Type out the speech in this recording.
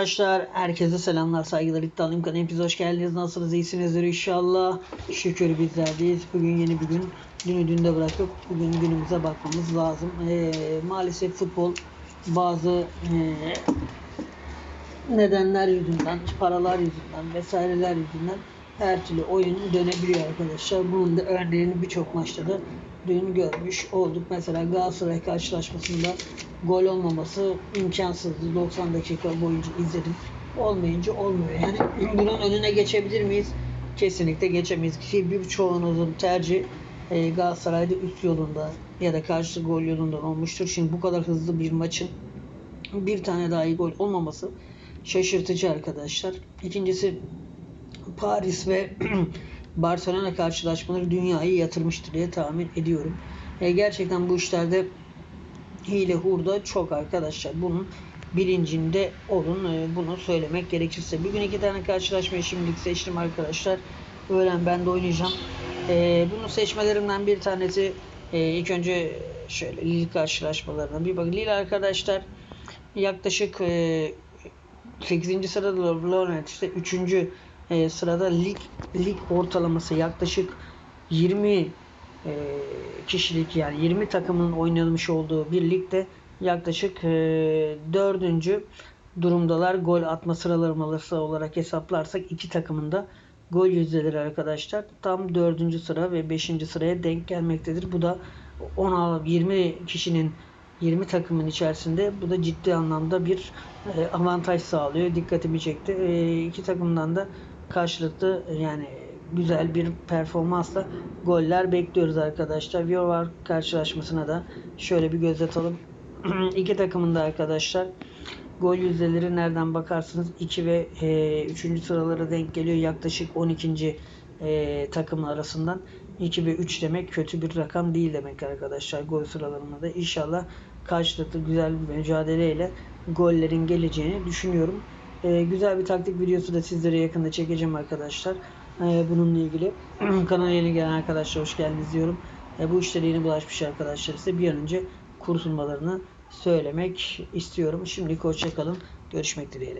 Arkadaşlar herkese selamlar saygılar iddialıyım kanalıma hepiniz hoş geldiniz. Nasılsınız? İyisinizdir inşallah. Şükür bizlerdeyiz bugün yeni bir gün. Dünü dünde bırakıp bugün günümüze bakmamız lazım. Ee, maalesef futbol bazı ee, nedenler yüzünden paralar yüzünden vesaireler yüzünden her türlü oyun dönebiliyor arkadaşlar. Bunun da örneğini birçok maçta da dün görmüş olduk. Mesela Galatasaray karşılaşmasında gol olmaması imkansızdı. 90 dakika boyunca izledim. Olmayınca olmuyor. Yani bunun önüne geçebilir miyiz? Kesinlikle geçemeyiz. Ki birçoğunuzun tercih e, Galatasaray'da üst yolunda ya da karşı gol yolundan olmuştur. Şimdi bu kadar hızlı bir maçın bir tane dahi gol olmaması şaşırtıcı arkadaşlar. İkincisi Paris ve Barcelona karşılaşmaları dünyayı yatırmıştır diye tahmin ediyorum. E, gerçekten bu işlerde hile hurda çok arkadaşlar. Bunun bilincinde olun. E, bunu söylemek gerekirse. Bugün iki tane karşılaşmayı şimdilik seçtim arkadaşlar. Öğlen ben de oynayacağım. E, bunu seçmelerimden bir tanesi e, ilk önce şöyle Lille karşılaşmalarına bir bakın. Lille arkadaşlar yaklaşık e, 8. sırada Lorient işte 3. E, sırada lig lig ortalaması yaklaşık 20 e, kişilik yani 20 takımın oynanmış olduğu bir ligde yaklaşık e, 4. durumdalar gol atma sıralaması olarak hesaplarsak iki takımın da gol yüzdeleri arkadaşlar tam 4. sıra ve 5. sıraya denk gelmektedir. Bu da 16 20 kişinin 20 takımın içerisinde bu da ciddi anlamda bir e, avantaj sağlıyor. Dikkatimi çekti. E, iki takımdan da karşılıklı yani güzel bir performansla goller bekliyoruz arkadaşlar. Vior karşılaşmasına da şöyle bir göz atalım. iki takımın da arkadaşlar gol yüzdeleri nereden bakarsınız 2 ve e, 3. sıralara denk geliyor. Yaklaşık 12. E, takım arasından 2 ve 3 demek kötü bir rakam değil demek arkadaşlar gol sıralarında da. İnşallah karşılıklı güzel bir mücadeleyle gollerin geleceğini düşünüyorum. E, güzel bir taktik videosu da sizlere yakında çekeceğim arkadaşlar. E, bununla ilgili kanala yeni gelen arkadaşlar hoş geldiniz diyorum. E, bu işlere yeni bulaşmış arkadaşlar ise bir an önce kurtulmalarını söylemek istiyorum. Şimdilik hoşçakalın. Görüşmek dileğiyle.